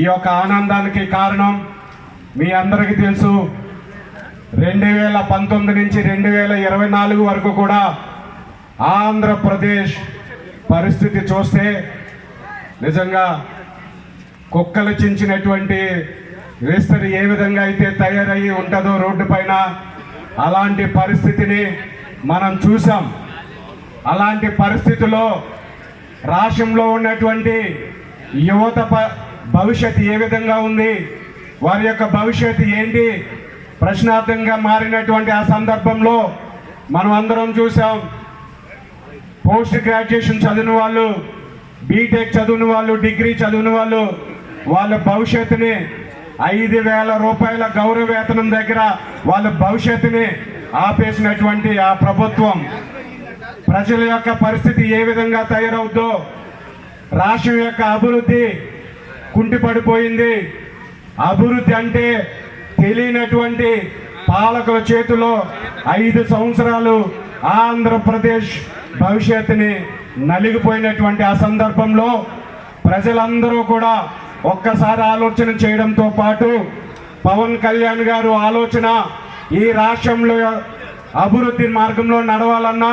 ఈ యొక్క ఆనందానికి కారణం మీ అందరికీ తెలుసు. రెండు వేల పంతొమ్మిది నుంచి రెండు వేల ఇరవై నాలుగు వరకు కూడా ఆంధ్రప్రదేశ్ పరిస్థితి చూస్తే నిజంగా కుక్కలు చించినటువంటి విస్తరి ఏ విధంగా అయితే తయారయ్యి ఉంటుందో రోడ్డు పైన అలాంటి పరిస్థితిని మనం చూసాం అలాంటి పరిస్థితిలో రాష్ట్రంలో ఉన్నటువంటి యువత భవిష్యత్తు ఏ విధంగా ఉంది? వారి యొక్క భవిష్యత్తు ఏంటి? ప్రశ్నార్థంగా మారినటువంటి ఆ సందర్భంలో మనం అందరం చూసాం పోస్ట్ గ్రాడ్యుయేషన్ చదివిన వాళ్ళు బీటెక్ చదివిన వాళ్ళు డిగ్రీ చదివిన వాళ్ళు వాళ్ళ భవిష్యత్తుని ఐదు వేల రూపాయల గౌరవ వేతనం దగ్గర వాళ్ళ భవిష్యత్తుని ఆపేసినటువంటి ఆ ప్రభుత్వం ప్రజల యొక్క పరిస్థితి ఏ విధంగా తయారవుద్దో రాష్ట్రం యొక్క అభివృద్ధి కుంటిపడిపోయింది. అభివృద్ధి అంటే తెలియనటువంటి పాలకుల చేతిలో ఐదు సంవత్సరాలు ఆంధ్రప్రదేశ్ భవిష్యత్తుని నలిగిపోయినటువంటి ఆ సందర్భంలో ప్రజలందరూ కూడా ఒక్కసారి ఆలోచన చేయడంతో పాటు పవన్ కళ్యాణ్ గారు ఆలోచన ఈ రాష్ట్రంలో అభివృద్ధి మార్గంలో నడవాలన్నా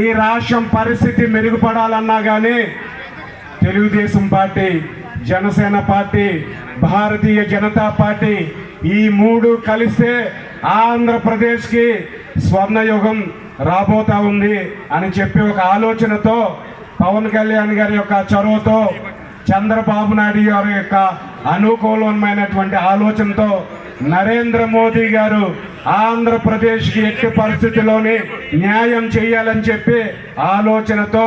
ఈ రాష్ట్రం పరిస్థితి మెరుగుపడాలన్నా కానీ Telugu Desam party Janasena party Bharatiya Janata party ఈ మూడు కలిస్తే ఆంధ్రప్రదేశ్కి స్వర్ణయుగం రాబోతా ఉంది అని చెప్పి ఒక ఆలోచనతో పవన్ కళ్యాణ్ గారి యొక్క చొరవతో చంద్రబాబు నాయుడు గారి యొక్క అనుకూలమైనటువంటి ఆలోచనతో నరేంద్ర మోదీ గారు ఆంధ్రప్రదేశ్కి ఎట్టి పరిస్థితిలోని న్యాయం చేయాలని చెప్పి ఆలోచనతో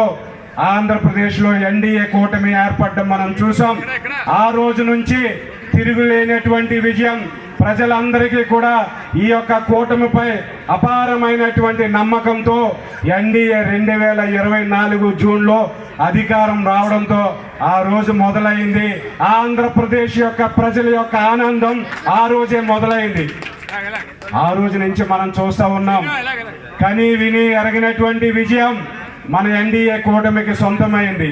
ఆంధ్రప్రదేశ్లో ఎన్డీఏ కూటమి ఏర్పడడం మనం చూసాం. ఆ రోజు నుంచి తిరుగులేనటువంటి విజయం ప్రజలందరికీ కూడా ఈ యొక్క కూటమిపై అపారమైనటువంటి నమ్మకంతో ఎన్డీఏ రెండు వేల ఇరవై నాలుగు జూన్లో అధికారం రావడంతో ఆ రోజు మొదలైంది. ఆంధ్రప్రదేశ్ యొక్క ప్రజల యొక్క ఆనందం ఆ రోజే మొదలైంది. ఆ రోజు నుంచి మనం చూస్తా ఉన్నాం. కని విని ఎరగినటువంటి విజయం మన ఎన్డీఏ కూటమికి సొంతమైంది.